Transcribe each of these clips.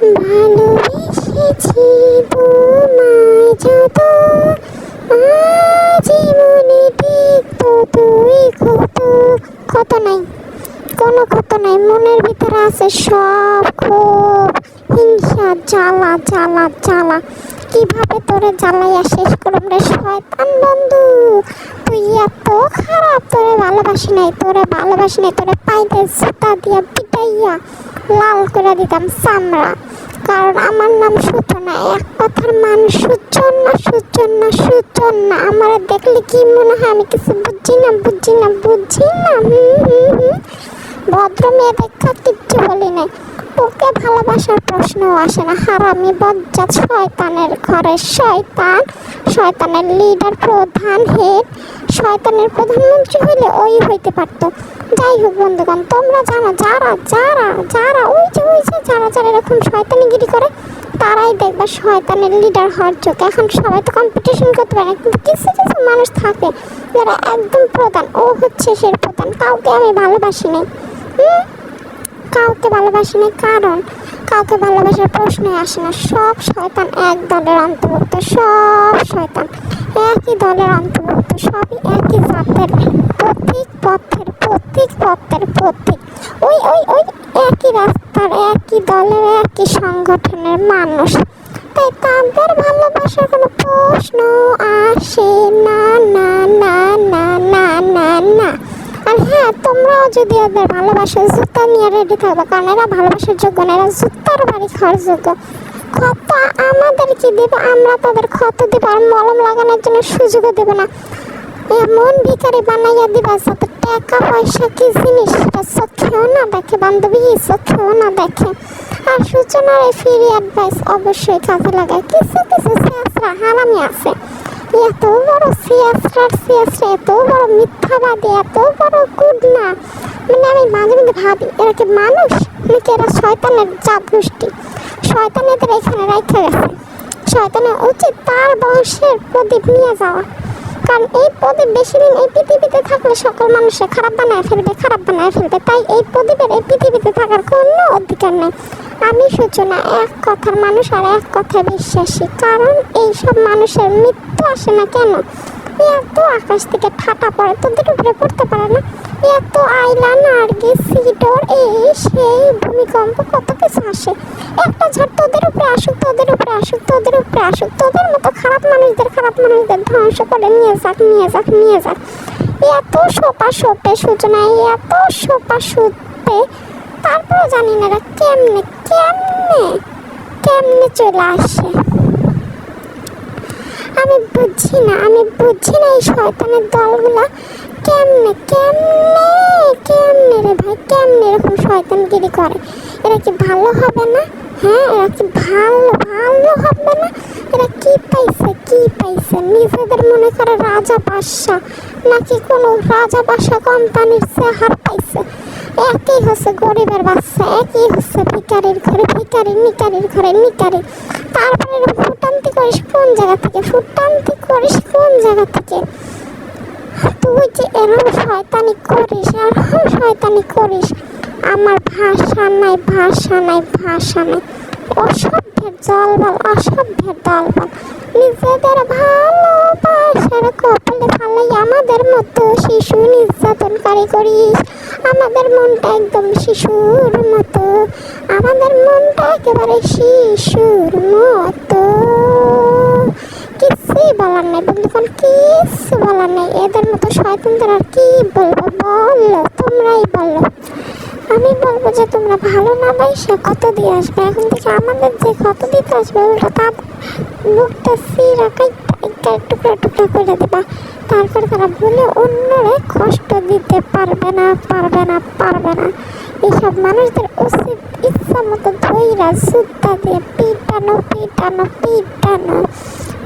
ভালোবেসেছি তোমায় যত জীবনে টিকত তুই কত কত নাই, কোনো কত নাই, মনের ভিতরে আছে সব ক্ষোভ, হিংসা, জ্বালা জ্বালা জ্বালা। কীভাবে তোরে জ্বালাইয়া শেষ করলাম রে শয়তান বন্ধু? তুই এত খারাপ, তোরে ভালোবাসি নাই, তোরে ভালোবাসি নাই, তোরে পাইতে জুতা দিয়া পিটাইয়া লাল করে দিতাম চামড়া। কারণ আমার নাম সূচনা। এক কথার মানুষ সুজন না সুজন না সুজন না আমার দেখলে কি মনে হয়? আমি কিছু বুঝি না বুঝি না বুঝি না। ভদ্র মেয়ে দেখা কিচ্ছু বলি নাই। ওকে ভালোবাসার প্রশ্নও আসে না। হারামি, বজ্জাত, শয়তানের ঘরের শয়তান, শয়তানের লিডার প্রধান হেড শয়তানের প্রধানমন্ত্রী হইলে ওই হইতে পারতো। যাই হোক বন্ধুগণ, তোমরা জানো, যারা যারা যারা ওই যে ওই যে, যারা যারা এরকম শয়তানিগিরি করে, তারাই দেখবা শয়তানের লিডার হওয়ার যোগ্য এখন সবাই তো কম্পিটিশন করতে পারে কিন্তু কিছু কিছু মানুষ থাকে যারা একদম প্রধান, ও হচ্ছে সে প্রধান। কাউকে আমি ভালোবাসি নাই। কাউকে ভালোবাসি না কারণ কাউকে ভালোবাসার প্রশ্নই আসে না। সব শয়তান এক দলের অন্তর্ভুক্ত, সব শয়তান একই দলের অন্তর্ভুক্ত, সবই একই জাতের, প্রত্যেক পথের প্রত্যেক পথের প্রত্যেক ওই ওই ওই একই রাস্তার, একই দলের, একই সংগঠনের মানুষ। তাই তাদের ভালোবাসার কোনো প্রশ্ন আসে না না না না না না না। আর তোমরাও যদি ওদের ভালোবাসার জুতা নিয়ে রেডি থাকবে কারণ এরা ভালোবাসার যোগ্য না, এরা জুতার বাড়ি খাওয়ার যোগ্য। ক্ষত আমাদের কি দেবে, আমরা তাদের ক্ষত দেবো আর মলম লাগানোর জন্য সুযোগও দেবো না। এমন ভিখারি বানাইয়া দিবা যাতে টাকা পয়সা কি জিনিস, সেটা চোখেও না দেখে, বান্ধবী চোখেও না দেখে। আর সূচনার এই ফ্রি অ্যাডভাইস অবশ্যই কাজে লাগায়। কিছু কিছু হারামি আছে। এত বড় সিয়াসরার সিয়াসরা এত বড় মিথ্যাবাদী, এত বড় গুড না। মানে আমি মাঝে মধ্যে ভাবি, এরা কি মানুষ? নাকি এরা শয়তানের জাত গোষ্ঠী শয়তান এদের এখানে রাখা গেছে। শয়তানের উচিত তার বংশের প্রদীপ নিয়ে যাওয়া। কারণ এই প্রদীপ বেশি দিন এই পৃথিবীতে থাকলে সকল মানুষের খারাপ বানায় ফেলবে, খারাপ বানায় ফেলবে। তাই এই প্রদীপের এই পৃথিবীতে থাকার কোনো অধিকার নেই। আমি সূচনা এক কথার মানুষ আর এক কথায় বিশ্বাসী। কারণ এইসব মানুষের মৃত্যু আসে না কেন? এত আকাশ থেকে ঠাটা পড়ে, তোদের উপরে পড়তে পারে না? এত আইলা নার্গিস সিডর, এই সেই ভূমিকম্প, কত কিছু আসে। একটা ঝড় তোদের উপরে আসুক, তোদের উপরে আসুক, তোদের উপরে আসুক, তোদের মতো খারাপ মানুষদের খারাপ মানুষদের ধ্বংস করে নিয়ে যাক নিয়ে যাক নিয়ে যাক। এত সোপা সোপে সূচনা এত সোপা সুপে তারপরে জানি না এরা কেমনে কেমনে কেমনে চলে আসে। আমি বুঝছি না, আমি বুঝছি না এই শয়তানের দলগুলা। কেমনে কেমনে কেমনে রে ভাই, কেমনে এরকম শয়তানগিরি করে? এরা কি ভালো হবে না? হ্যাঁ এরা কি ভালো ভালো হবে না? এরা কি পাইছে কি পাইছে? নিজেদের মনে করে রাজা বাদশা নাকি কোনো রাজা বাদশা কোম্পানির চেহার পাইছে? একই হচ্ছে গরিবের বাচ্চা, একই হচ্ছে ভিকারির ঘরে ভিকারি নিকারির ঘরে নিকারি তারপরে ফুটান্তি করিস, কোন জায়গা থেকে? ফুটান্তি করিস কোন জায়গা থেকে? তুই যে এরকম শয়তানি করিস, এরকম শয়তানি করিস, আমার ভাষা নাই ভাষা নাই ভাষা নাই। অসভ্যের জলবল, অসভ্যের দলবল। নিজেদের ভালোবাসার কপালে ফালাই আমাদের মতো শিশু নির্যাতনকারী করিস আমাদের মনটা একদম শিশুর মতো। আমাদের মনটা একেবারে শিশুর মতো। কিছুই বলার নেই বন্ধুগণ কিছু বলার নেই। এদের মতো শয়তানদের আর কি বলব? বলো, তোমরাই বলো। আমি বলব যে তোমরা ভালো না সে কত দিয়ে আসবে? এখন থেকে আমাদের যে কত দিতে আসবে ওটা তার মুখটা সিরা কাইটা টুকরা টুকরা করে দেবা। তারপর তারা ভুলে অন্যরে কষ্ট দিতে পারবে না পারবে না পারবে না। এইসব মানুষদের উচিত ইচ্ছা মতো ধৈরা সুদ্ধা দিয়ে পিটানো পিটানো পিটানো।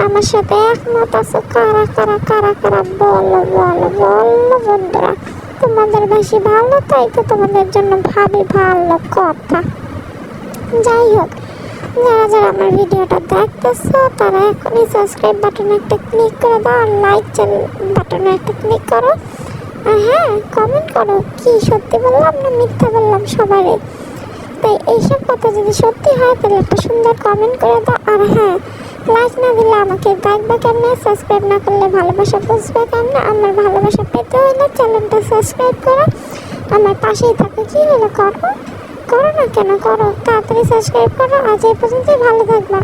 আমার সাথে একমত আছে? কারা কারা কারা কারা? বলো বলো বলো বন্ধুরা, তোমাদের বেশি ভালো তাই তো তোমাদের জন্য ভাবি ভালো কথা। যাই হোক যারা যারা আমার ভিডিওটা দেখতেছো, তারা এখনই সাবস্ক্রাইব বাটনে একটা ক্লিক করে দাও আর লাইক বাটনে একটা ক্লিক করো। আর হ্যাঁ কমেন্ট করো, কি সত্যি বললাম না মিথ্যা বললাম সবারই তাই এইসব কথা যদি সত্যি হয়, তাহলে একটা সুন্দর কমেন্ট করে দাও। আর হ্যাঁ লাইক না দিলে আমাকে দেখবে কেমনে? সাবস্ক্রাইব না করলে ভালোবাসা বুঝবে কেমনে? আমার ভালোবাসা পেতে হলে চ্যানেলটা সাবস্ক্রাইব করো। আমার পাশেই থাকো, কি হলো করো করো না কেন? করো তাড়াতাড়ি সাবস্ক্রাইব করো আজ এই পর্যন্তই ভালো থাকবা।